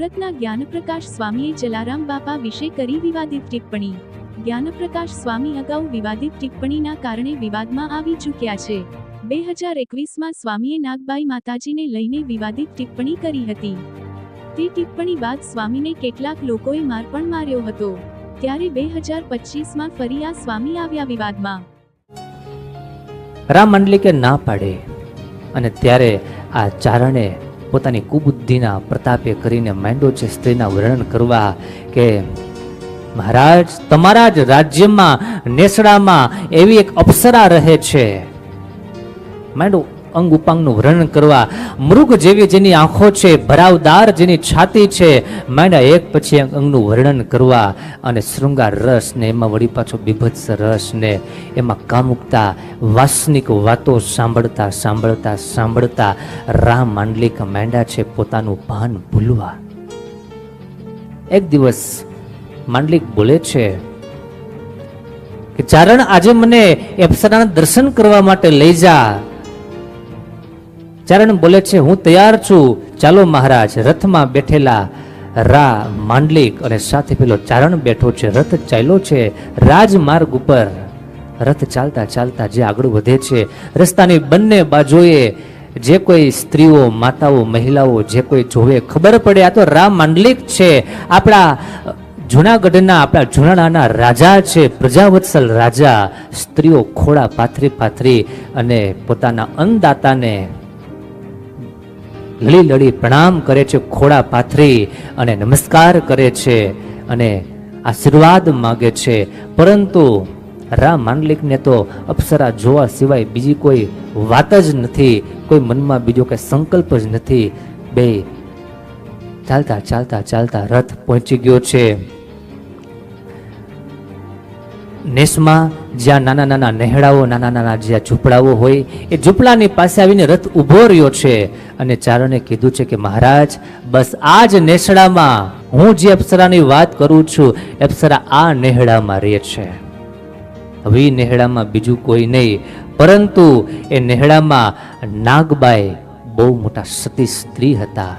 સુરતના જ્ઞાનપ્રકાશ સ્વામીએ જલારામ બાપા વિશે કરી વિવાદિત ટિપ્પણી. જ્ઞાનપ્રકાશ સ્વામી અગાઉ વિવાદિત ટિપ્પણીના કારણે વિવાદમાં આવી ચૂક્યા છે. બે હજાર એકવીસમાં સ્વામીએ નાગબાઈ માતાજીને લઈને વિવાદિત ટિપ્પણી કરી હતી. તે ટિપ્પણી બાદ સ્વામીને કેટલાક લોકોએ માર પણ માર્યો હતો. ત્યારે બે હજાર પચીસમાં ફરી આ સ્વામી આવ્યા વિવાદમાં. રામ મંડલિકે ના પાડે? અને ત્યારે આ ચારણે પોતાની કુબુદ્ધિના પ્રતાપે કરીને માંડ્યો છે સ્ત્રીના વર્ણન કરવા કે, મહારાજ, તમારા જ રાજ્યમાં, નેસડામાં એવી એક અપ્સરા રહે છે. માંડો અંગ ઉપાંગનું વર્ણન કરવા. મૃગ જેવી જેની આંખો છે, ભરાવદાર જેની છાતી છે માંડા એક પછી અંગનું વર્ણન કરવા અને શૃંગાર રસ ને એમાં વળી પાછો બીભત્સ રસ ને એમાં કામુકતા, વાસનિક વાતો સાંભળતા સાંભળતા સાંભળતા, રામ માંડલિક માંડા છે પોતાનું ભાન ભૂલવા. એક દિવસ માંડલિક બોલે છે કે, ચારણ, આજે મને અપ્સરાના દર્શન કરવા માટે લઈ જા. ચારણ બોલે છે, હું તૈયાર છું. ચાલો મહારાજ, રથમાં બેઠેલા રા માંડલિક અને સાથે પેલો ચારણ બેઠો છે. રથ ચાલ્યો છે, રાજમાર્ગ ઉપર. રથ ચાલતા ચાલતા જે આગળ વધે છે, રસ્તાની બંને બાજુએ જે કોઈ સ્ત્રીઓ, માતાઓ, મહિલાઓ જે કોઈ જોવે, ખબર પડે, આ તો રામ માંડલિક છે. આપણા જુનાગઢના, આપણા જુનાણાના રાજા છે, પ્રજાવત્સલ રાજા. સ્ત્રીઓ ખોળા, પાથરી પાથરી અને પોતાના અન્નદાતાને લડી લળી પ્રણામ કરે છે ખોડા પાથરી અને નમસ્કાર કરે છે અને આશીર્વાદ માગે છે. પરંતુ રામ માંડલિકને તો અપ્સરા જોવા સિવાય બીજી કોઈ વાત જ નથી. કોઈ મનમાં બીજો કંઈ સંકલ્પ જ નથી. બે ચાલતા ચાલતા ચાલતા રથ પહોંચી ગયો છે. નેસમાં જ્યાં નાના નાના નહેડાઓ, નાના નાના જ્યાં ઝૂંપડાઓ હોય, એ ઝૂંપડાની પાસે આવીને રથ ઊભો રહ્યો છે. અને ચારણે કીધું છે કે, મહારાજ, બસ આ જ નેસડામાં હું જે અપ્સરાની વાત કરું છું, અપ્સરા આ નેહડામાં રહે છે. હવે નેહડામાં બીજું કોઈ નહીં, પરંતુ એ નેહડામાં નાગબાઈ બહુ મોટા સતી સ્ત્રી હતા.